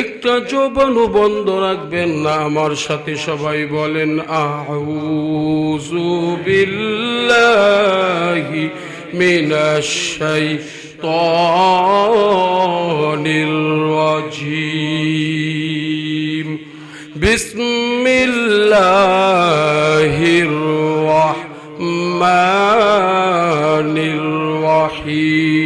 একটা জবানও বন্ধ রাখবেন না, আমার সাথে সবাই বলেন, আউযু বিল্লাহি মিনাশ শাইতানির রাজিম। বিসমিল্লাহির রহমানির রহিম।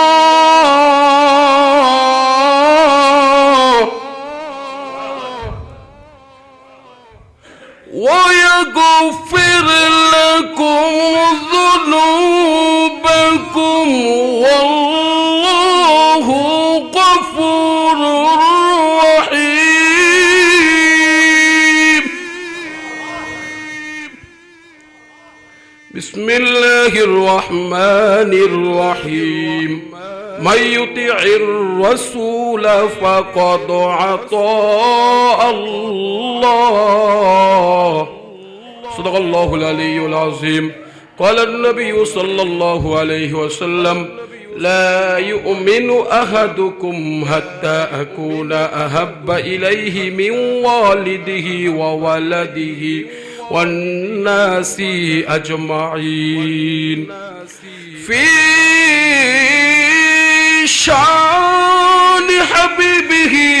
بسم الله الرحمن الرحيم. من يطع الرسول فقد عطاء الله. صدق الله العلي العظيم. قال النبي صلى الله عليه وسلم لا يؤمن أحدكم حتى أكون أحب إليه من والده وولده والناس أجمعين. في شأن حبيبه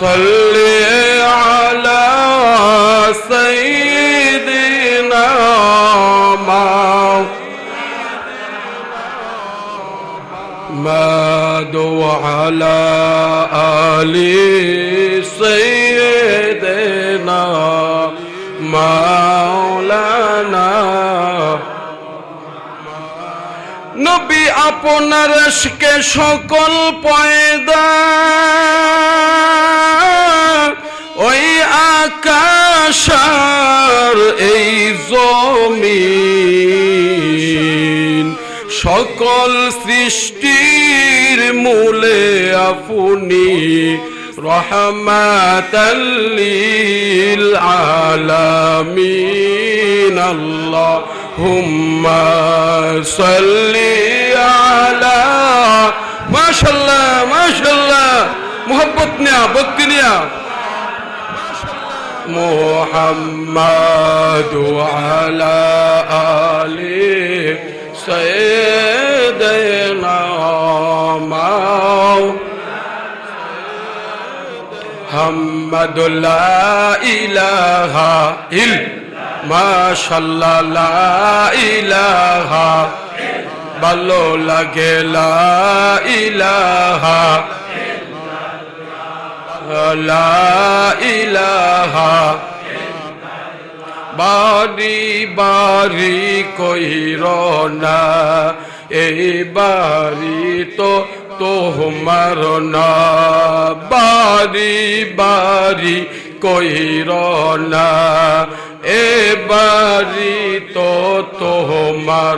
صل على سيدنا محمد وعلى آل سيدنا مولانا নবী আপনার আশকে সকল পয়দা ওই আকাশার এই জমিন, সকল সৃষ্টির মূলে আপনি রহমাতাল্লিল আলামিন আল্লাহ হুম্মা সাল্লি আলা মাশাল্লাহ মাশাল্লাহ, মোহব্বত নিয়া, ভক্তি নিয়া। محمد وعلى آله سيدنا محمد لا إله إلا ما شاء الله لا إله بلو لگے لا إله ইলাহা বাড়ি বাড়ি কইর না, এই বাড়ি তো তোমার না। বাড়ি বাড়ি কইর না, এ বাড়ি তো তোমার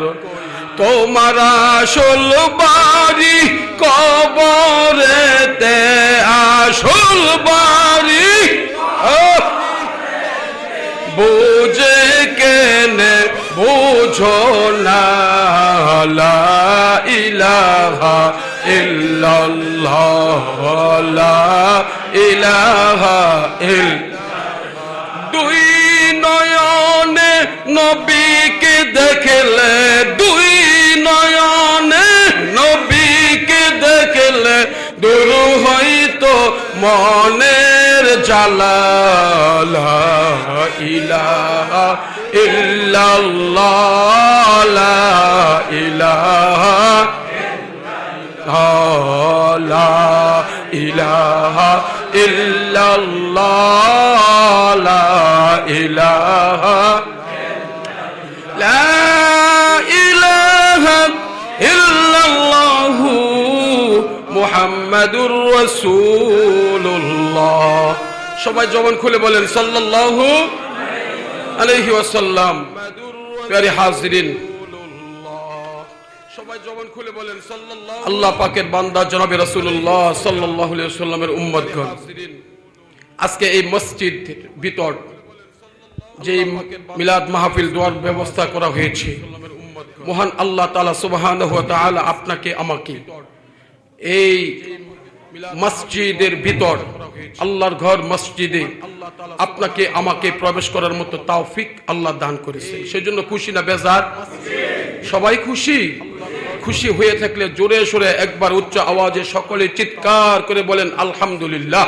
তোমার আসল বাড়ি কবরেতে, আসল বাড়ি! বুঝে কেনে বুঝো না ইলাহা ইল্লাল্লাহ ইলাহা ইল দুই নয়নে নবীকে দেখলে নয়নে নবীকে দেখলে দূর হইতো মনের জালা লা ইলাহা ইল্লাল্লাহ। লা ইলাহা লা ইলাহা ইল্লাল্লাহ। লা ইলাহা মুহাম্মাদুর রাসূলুল্লাহ। সবাই জবান খুলে বলেন, সাল্লাল্লাহু আলাইহি ওয়াসাল্লাম। আল্লাহ পাকের বান্দা জনাবে আজকে এই মসজিদ ভিতর যে মিলাদ মাহফিল দোয়ার ব্যবস্থা করা হয়েছে, মহান আল্লাহ ওয়া তাআলা আপনাকে, আমাকে এই মসজিদের ভিতর, আল্লাহর ঘর মসজিদে আপনাকে, আমাকে প্রবেশ করার মতো তাওফিক আল্লাহ দান করেছে। সেজন্য খুশি না বেজার? সবাই খুশি? খুশি হয়ে থাকলে জোরে সোরে একবার উচ্চ আওয়াজে সকলে চিৎকার করে বলেন, আলহামদুলিল্লাহ।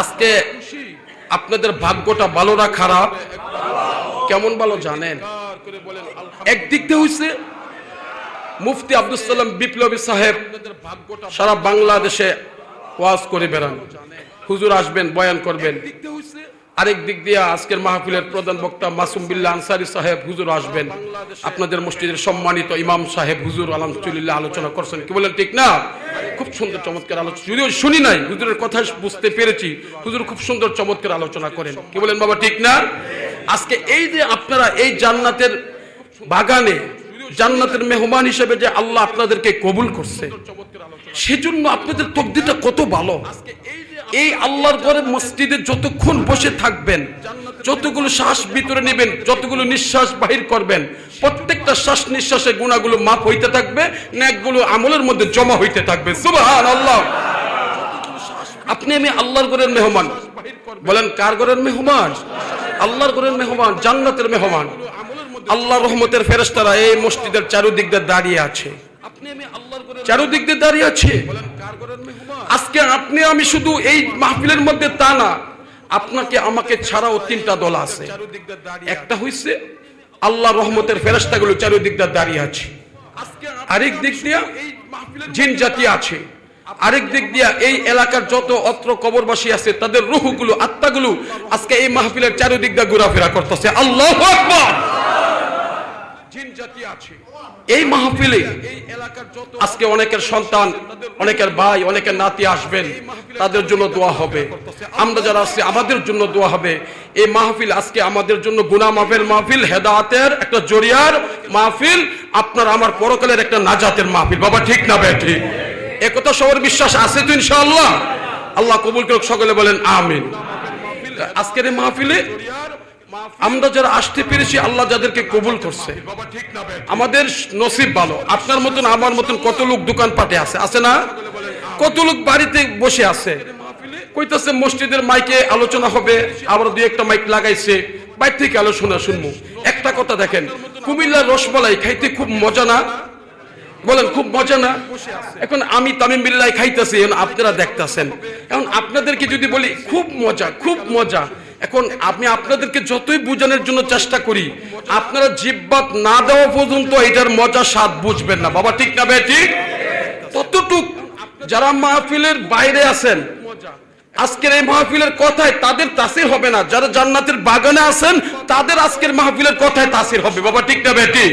আজকে আপনাদের ভাগ্যটা ভালো না খারাপ? কেমন ভালো জানেন? একদিক দিয়ে হইছে মুফতি আব্দুল সালাম বিপ্লবী সাহেব সারা বাংলাদেশে ওয়াজ করে বেড়ান। হুজুর আসবেন, বয়ান করবেন। আরেক দিক দিয়ে আজকের মাহফিলের প্রধান বক্তা মাসুম বিল্লা আনসারি সাহেব হুজুর আসবেন। আপনাদের মসজিদের সম্মানিত ইমাম সাহেব হুজুর আলহামদুলিল্লাহ আলোচনা করছেন। কি বলেন, ঠিক না? খুব সুন্দর চমৎকার আলোচনা। যদিও শুনি নাই, হুজুরের কথা বুঝতে পেরেছি। হুজুর খুব সুন্দর চমৎকার আলোচনা করেন। কি বলেন বাবা, ঠিক না? আজকে এই যে আপনারা এই জান্নাতের বাগানে জান্নাতের মেহমান হিসেবে যে আল্লাহ আপনাদেরকে কবুল করছে, সেজন্য আপনাদের তকদিটা কত ভালো। এই আল্লাহর ঘরে মসজিদে যতক্ষণ বসে থাকবেন, যতগুলো শ্বাস ভিতরে নেবেন, যতগুলো নিঃশ্বাস বাহির করবেন, প্রত্যেকটা শ্বাস নিঃশ্বাসের গুণাগুলো মাপ হইতে থাকবে ন্যাকগুলো আমলের মধ্যে জমা হইতে থাকবে। সুবহান আল্লাহ আপনি আমি আল্লাহর ঘরের মেহমান। বলেন, কার ঘরের মেহমান? আল্লাহর ঘরের মেহমান, জান্নাতের মেহমান। আল্লাহ রহমতের ফেরেশতারা এই মসজিদের চারুদিক দিয়ে দাঁড়িয়ে আছে। চারুদিক দিয়ে দাঁড়িয়ে আছে। আজকে আপনি আমি শুধু এই মাহফিলের মধ্যে তা না আপনাকে আমাকে ছাড়াও তিনটা দল আছে। একটা হইছে আল্লাহ রহমতের চারুদিক দিয়ে দাঁড়িয়ে আছে। আরেক দিক দিয়ে জিন জাতি আছে। আরেক দিক দিয়া এই এলাকার যত অত্র কবরবাসী আছে তাদের রুহগুলো আত্মাগুলো আজকে এই মাহফিলের চারিদিক দিয়ে ঘোরাফেরা করতেছে। আল্লাহ আকবার! এই মাহফিলে আজকে অনেকের সন্তান অনেকের ভাই অনেকের নাতি আসবেন তাদের জন্য দোয়া হবে। আমরা যারা আছি আমাদের জন্য দোয়া হবে। এই মাহফিল আজকে আমাদের জন্য গুনা মাহফিল মাহফিল হেদাতের একটা জরিয়ার মাহফিল আপনার আমার পরকালের একটা নাজাতের মাহফিল। বাবা ঠিক না বে ঠিক? একথা সবার বিশ্বাস আছে তো ইনশাআল্লাহ? আল্লাহ কবুল করুক সকলে বলেন আমিন। আজকের এই মাহফিলে আমরা যারা আসতে পেরেছি আল্লাহ যাদেরকে কবুল করছে। আমাদের নসিব ভালো। আপনার মতন আমার মতন কত লোক দোকান পাটে আছে? আছে না? কত লোক বাড়িতে বসে আছে? কইতাছে মসজিদের মাইকে আলোচনা হবে আবার দুই একটা মাইক লাগাইছে। বাইর থেকে আলোচনা শুনব। একটা কথা দেখেন কুমিল্লার রসমালাই খাইতে খুব মজা না? বলেন খুব মজা না? এখন আমি তামিম বিল্লাই খাইতেছি আপনারা দেখতেছেন। এখন আপনাদেরকে যদি বলি খুব মজা খুব মজা। এখন আমি আপনাদেরকে যতই বোঝানোর জন্য চেষ্টা করি, আপনারা জিব্বাত না দেওয়া পর্যন্ত এটার মজা স্বাদ বুঝবেন না। বাবা, ঠিক না ভাই ঠিক ততটুক যারা মাহফিলের বাইরে আছেন, আজকের এই মাহফিলের কথায় তাদের তাসির হবে না। যারা জান্নাতের বাগানে আছেন, তাদের আজকের মাহফিলের কথায় তাসির হবে। বাবা, ঠিক না বেটি?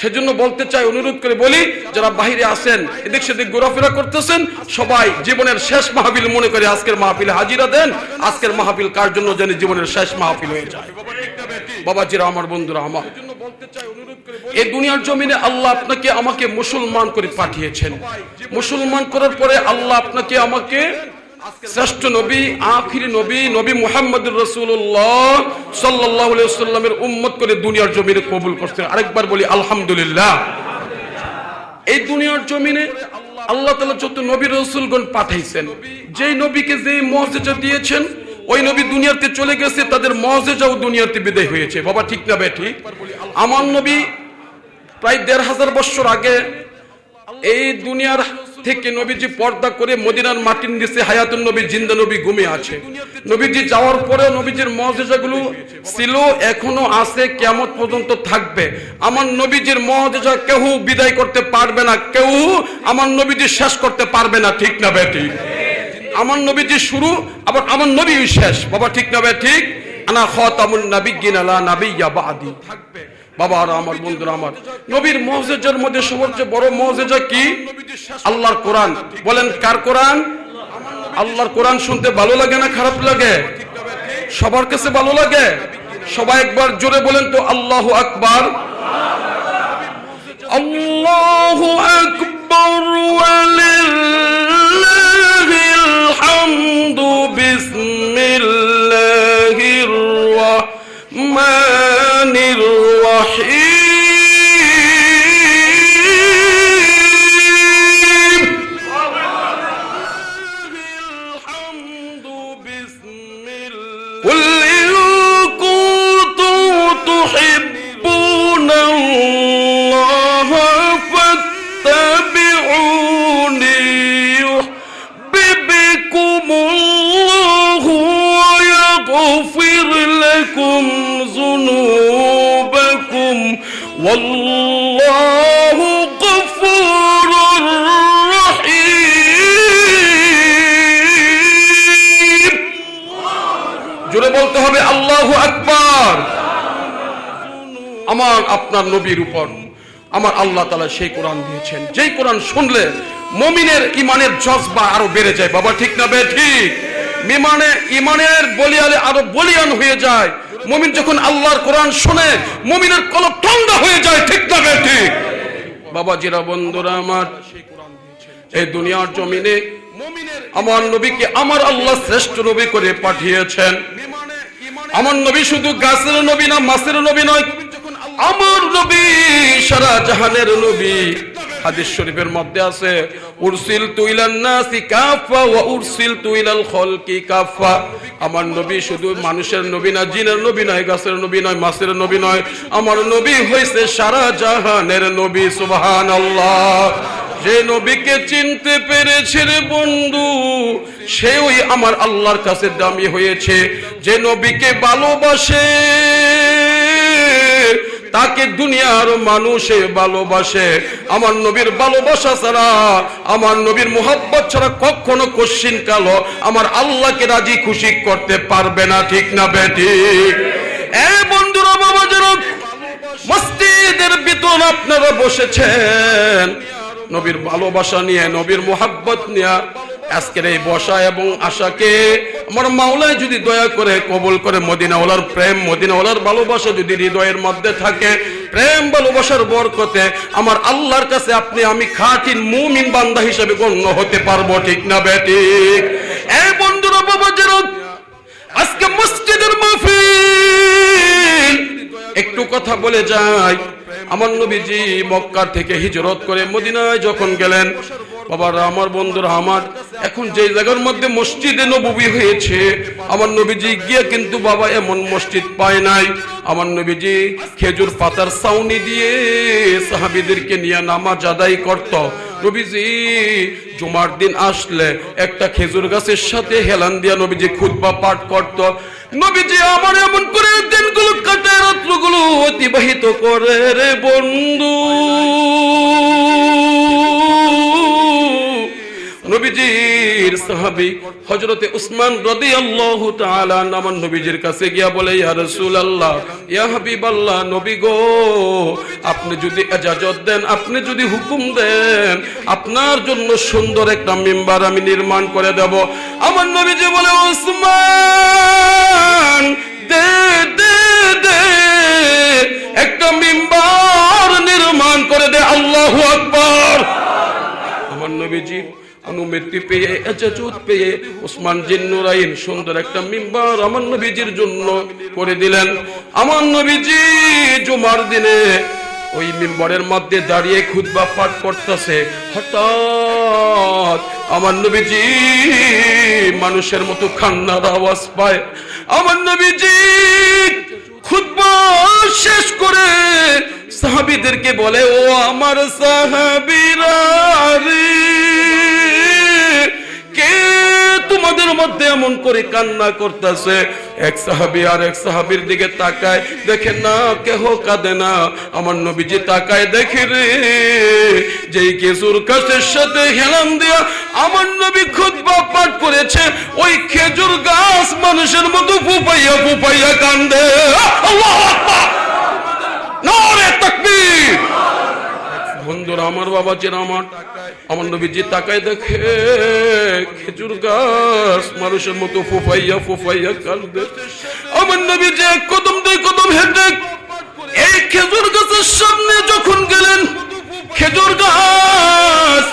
সেজন্য বলতে চাই অনুরোধ করে বলি যারা বাহিরে আসেন এদিক সেদিক ঘোরাফেরা করতেছেন সবাই জীবনের শেষ মাহফিল মনে করে আজকের মাহফিলে হাজিরা দেন। আজকের মাহফিল কার জন্য জানি জীবনের শেষ মাহফিল হয়ে যায়। বাবাজিরা আমার বন্ধুরা আমার। এই দুনিয়ার জমিনে আল্লাহ আপনাকে আমাকে মুসলমান করে পাঠিয়েছেন। মুসলমান করার পরে আল্লাহ আপনাকে আমাকে শ্রেষ্ঠ নবী আখিরি নবী নবী মুহাম্মদুর রসুল্লাহ সাল্লাহ সাল্লামের উম্মত করে দুনিয়ার জমিনে কবুল করছেন। আরেকবার বলি আলহামদুলিল্লাহ। এই দুনিয়ার জমিনে আল্লাহ তালা যত নবী রসুলগণ পাঠাইছেন যেই নবীকে যেই মর্যাদা দিয়েছেন ওই নবী দুনিয়াতে চলে গেছে তাদের মর্যাদাও দুনিয়াতে বিদায় হয়েছে। বাবা ঠিক না বে ঠিক? আমার নবী প্রায় দেড় হাজার বছর আগে এই দুনিয়ার থেকে নবীজি পর্দা করে মদিনার মাটির নিচে হায়াতুন নবী, জিন্দা নবী ঘুমিয়ে আছে। নবীজি যাওয়ার পরেও নবীজির মহাজেজাগুলো ছিল, এখনও আছে কেমন পর্যন্ত থাকবে। আমার নবীজির মহাজেজা কেউ বিদায় করতে পারবে না কেউ আমার নবীজি শেষ করতে পারবে না, ঠিক না বেটি? আমার নবীজি শুরু, আবার আমার নবী শেষ, বাবা, ঠিক না বে, ঠিক? আনা খাতামুন নাবিয়্যিন আলা নাবিয়্যা বাদি। থাকবে বাবা আর আমার বন্ধুরা আমার। নবীর মৌজেজার মধ্যে সবচেয়ে বড় মৌজেজা কি? আল্লাহর কোরআন। বলেন, কার কোরআন? আল্লাহর কোরআন শুনতে ভালো লাগে না খারাপ লাগে? সবার কাছে ভালো লাগে? সবাই একবার জোরে বলেন তো, আল্লাহু আকবার। আল্লাহু আকবার হামদু বিসমিল্লাহির রাহমানির রহিম বলতে হবে, আল্লাহু আকবার। আমার আপনার নবীর উপর আমার আল্লাহ তালা সেই কোরআন দিয়েছেন। যেই কোরআন শুনলে মমিনের ইমানের জজবা আরও বেড়ে যায়। বাবা, ঠিক না বে? ঠিক। বিমানে ইমানের বলিয়ালে আরও বলিয়ান হয়ে যায়। মমিন যখন আল্লাহর কোরআন শুনে, মমিনের কলব ঠান্ডা হয়ে যায়, ঠিক না বে? ঠিক। বাবা, জিরা বন্ধুরা আমার, এই দুনিয়ার জমিনে আমার নবীকে আমার আল্লাহ শ্রেষ্ঠ নবী করে পাঠিয়েছেন। আমার নবী শুধু গাছের নবী না মাছের নবী নয়, আমার নবী, সারা জাহানের নবী। হাদিস শরীফের মধ্যে আছে, উরসিল তুইলান নাসি কাফা ওয়া উরসিল তুইলাল খলকি কাফা আমার নবী শুধু মানুষের নবী না, জিনের নবী নয়, গাছের নবী নয়, মাছের নবী নয়। আমার নবী হইছে সারা জাহানের নবী, সুবহানাল্লাহ। যে নবীকে চিনতে পেরেছে রে বন্ধু সে ওই আমার আল্লাহর কাছে দামি হয়েছে। যে নবীকে ভালোবাসে, তাকে দুনিয়ার মানুষে ভালোবাসে। আমার নবীর ভালোবাসা ছাড়া, আমার নবীর মোহাব্বত ছাড়া কখনো কশ্চিন কালো। আমার আল্লাহকে রাজি খুশি করতে পারবে না, ঠিক না বেটি? এ বন্ধুরা বাবা যেন মসজিদের ভিতর আপনারা বসেছেন। নবীর ভালোবাসা নিয়ে, নবীর মোহাব্বত নিয়ে আজকের এই বসা এবং আশাকে আমার মাওলায় যদি দয়া করে কবুল করে মদিনাওয়ালার প্রেম, মদিনাওয়ালার ভালোবাসা যদি হৃদয়ের মধ্যে থাকে, প্রেম, ভালোবাসার বরকতে আমার আল্লাহর কাছে আপনি, আমি খাঁটিন মুমিন বান্দা হিসেবে গণ্য হতে পারব, ঠিক না বেঠিক এই বন্ধুরা, বাবা আজকে মসজিদের মাহফিল। একটু কথা বলে যাই। আমার নবীজি মক্কা থেকে হিজরত করে মদিনায় যখন গেলেন, বাবারা, আমার বন্ধুরা, আমার এখন যে জায়গার মধ্যে মসজিদে নবী হয়েছে, আমার নবীজি গিয়ে কিন্তু বাবা এমন মসজিদ পায় নাই। আমার নবীজি খেজুর পাতার সাউনি দিয়ে সাহাবিদেরকে নিয়ে নামাজ আদায় করত। নবীজি, জুমার দিন আসলে একটা খেজুর গাছের সাথে হেলান দিয়া নবীজি খুতবা পাঠ করত। নবীজি আমার এমন করে দিনগুলো কাটে, রাত্রগুলো অতিবাহিত করে রে বন্ধু। নবীজির সাহাবী হযরতে উসমান রাদিয়াল্লাহু তাআলা নামান নবীজির কাছে গিয়া বলে, ইয়া রাসূলুল্লাহ, ইয়া হাবিবাল্লাহ, নবী গো, আপনি যদি ইজাজত দেন, আপনি যদি হুকুম দেন, আপনার জন্য সুন্দর একটা মিম্বার আমি নির্মাণ করে দেব। আমার নবীজি বলে, উসমান, দে দে দে, একটা মিম্বার নির্মাণ করে দে, আল্লাহু আকবার। আমার নবীজি অনুমতি পেয়ে, এজাজত পেয়ে ওসমান জিন্নুরাইন সুন্দর একটা মিম্বার আমার নবীজির জন্য করে দিলেন। আমার নবীজি জুমার দিনে ওই মিম্বরের মধ্যে দাঁড়িয়ে খুতবা পাঠ করতেছে। হঠাৎ আমার নবীজি মানুষের মতো খান্নার আওয়াজ পায়। আমার নবীজি শেষ করে সাহাবিদেরকে বলে, ও আমার সাহাবিরা মধ্যে এমন করে কান্না করতেছে। এক সাহাবি আর এক সাহাবির দিকে তাকায়, দেখে, না, কেহ কাঁদে না। আমার নবীজি তাকায়, দেখে রে, যেই খেজুর গাছের সাথে হেলাম দিয়া আমার নবী খুতবা পাঠ করেছে, ওই খেজুর গাছ মানুষের মতো ফুপাইয়া ফুপাইয়া কান্দে। আল্লাহু আকবার! নারে তাকবীর! বন্ধুরা, আমার বাবা চেনা আমার আমার নবীজি তাকায় দেখে, খেজুর গাছ মানুষের মতো ফুফাইয়া ফুফাইয়া কাল আমার নবী যে এক কদম, দুই কদম হেঁটে এই খেজুর গাছের সামনে যখন গেলেন, খেজুর গাছ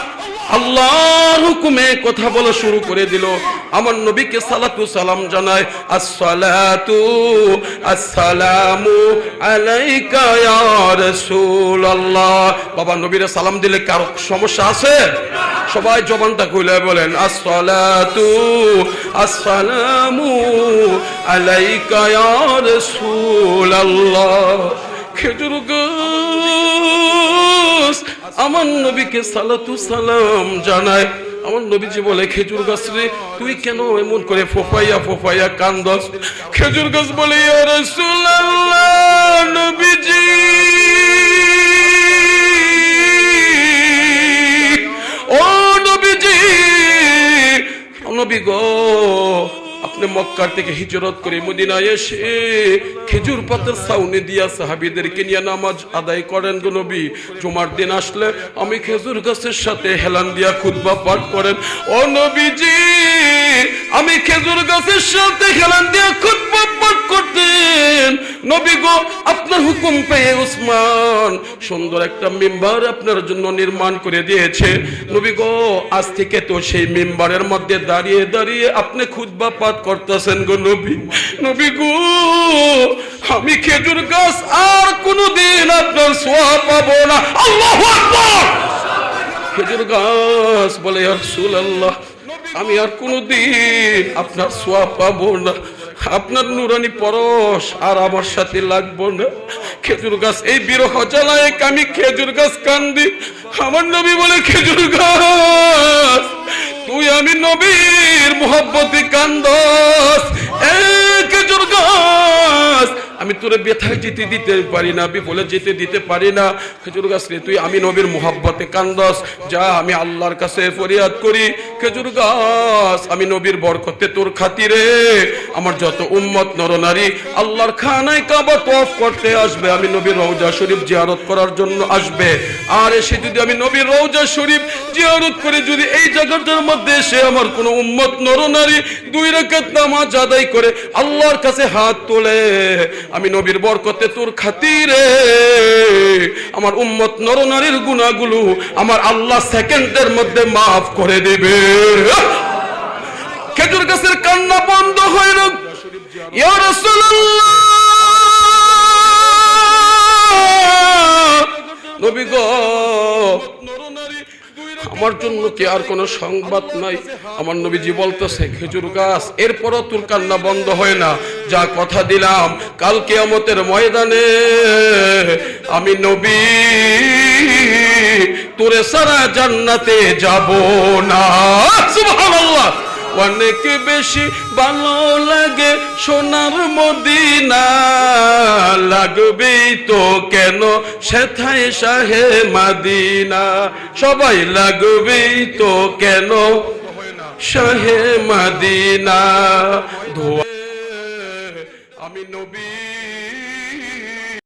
আল্লাহর হুকুমে কথা বলা শুরু করে দিল। আমার নবীকে সালাতু সালাম জানায়, আসসালাতু, আসসালামু আলাইকা ইয়া রাসূলুল্লাহ। বাবা নবীরে সালাম দিলে কারও সমস্যা আছে? সবাই জবানটা কইলে বলেন, আসসালাতু, আসসালামু আলাইকা ইয়া রাসূলুল্লাহ। খেজুর গাছ আমার নবীকে সালাতু সালাম জানায় আমার নবীজি বলে, খেজুর গাছ রে, তুই কেন এমন করে ফোফাইয়া ফোফাইয়া কান কান্দস? খেজুর গাছ বলে নবীজি, ও নবীজি, নবী গো আপনি মক্কার থেকে হিজরত করে মদিনায় এসে খেজুর পাতার সাউনে দিয়া সাহাবিদেরকে নিয়ে নামাজ আদায় করেন গো নবী। জুমার দিন আসলে আমি খেজুর গাছের সাথে হেলান দিয়া খুতবা পাঠ করেন। ও নবীজি! হুকুম পেয়ে উসমান সুন্দর একটা মেম্বার আপনার জন্য নির্মাণ করে দিয়েছে। নবী গো, আজ থেকে তো সেই মেম্বারের মধ্যে দাঁড়িয়ে দাঁড়িয়ে আপনি খুতবা পাঠ করতেছেন গো নবী। নবী গো, আমি খেজুর গাছ আর কোনোদিন আপনার সোয়া পাবো না। আল্লাহু খেজুর গাছ বলে রসুল আল্লাহ আমি আর কোনোদিন আপনার সোয়া পাবো না। আপনার নুরানি পরশ আর আমার সাথে লাগবো না। খেজুর গাছ, এই বিরহ জ্বালায় আমি খেজুর গাছ কান্দি। আমার নবী বলে, খেজুর গাছ, তুই আমি নবীর মোহব্বতি কান্দস। এ খেজুর গাছ আমি তোরে ব্যথায় যেতে দিতে পারি না, বিফলে যেতে দিতে পারি না। খেজুর গাছ রে তুই আমি নবীর মোহাব্বতে কান্দস, যা আমি আল্লাহর কাছে ফরিয়াদ করি। খেজুর গাছ, আমি নবীর বরকতে তোর খাতিরে। আমার যত উম্মত নরনারী, আল্লাহর খানায় কাবা তফ করতে আসবে। আমি নবীর রৌজা শরীফ জিয়ারত করার জন্য আসবে। আর এসে যদি আমি নবীর রওজা শরীফ জিয়ারত করে যদি এই জায়গাটার মধ্যে এসে আমার কোনো উম্মত নরনারী দুই রাকাত নামাজ আদায় করে আল্লাহর কাছে হাত তোলে আমি নবীর বরকতে তোর খাতিরে আমার উম্মত নরনারীর গুণাগুলো আমার আল্লাহ সেকেন্ডের মধ্যে মাফ করে দেবে। খেজুর গাছের কান্না বন্ধ হয়ে রোগ। নবী গো আমার জন্য কি আর কোনো সংবাদ নাই? আমার নবীজি বলতেছে, খেজুর গাছ, এরপরও তোর কান্না বন্ধ হয় না। যা কথা দিলাম কালকে কেয়ামতের ময়দানে আমি নবী, তোরে সারা জান্নাতে যাব না। সুবহানাল্লাহ। অনেক বেশি ভালো লাগে সোনার মদিনা। লাগবে তো কেন সেথায় শাহে মাদিনা? সবাই লাগবে তো কেন শাহে মাদিনা? ধোয়া আমি নবী।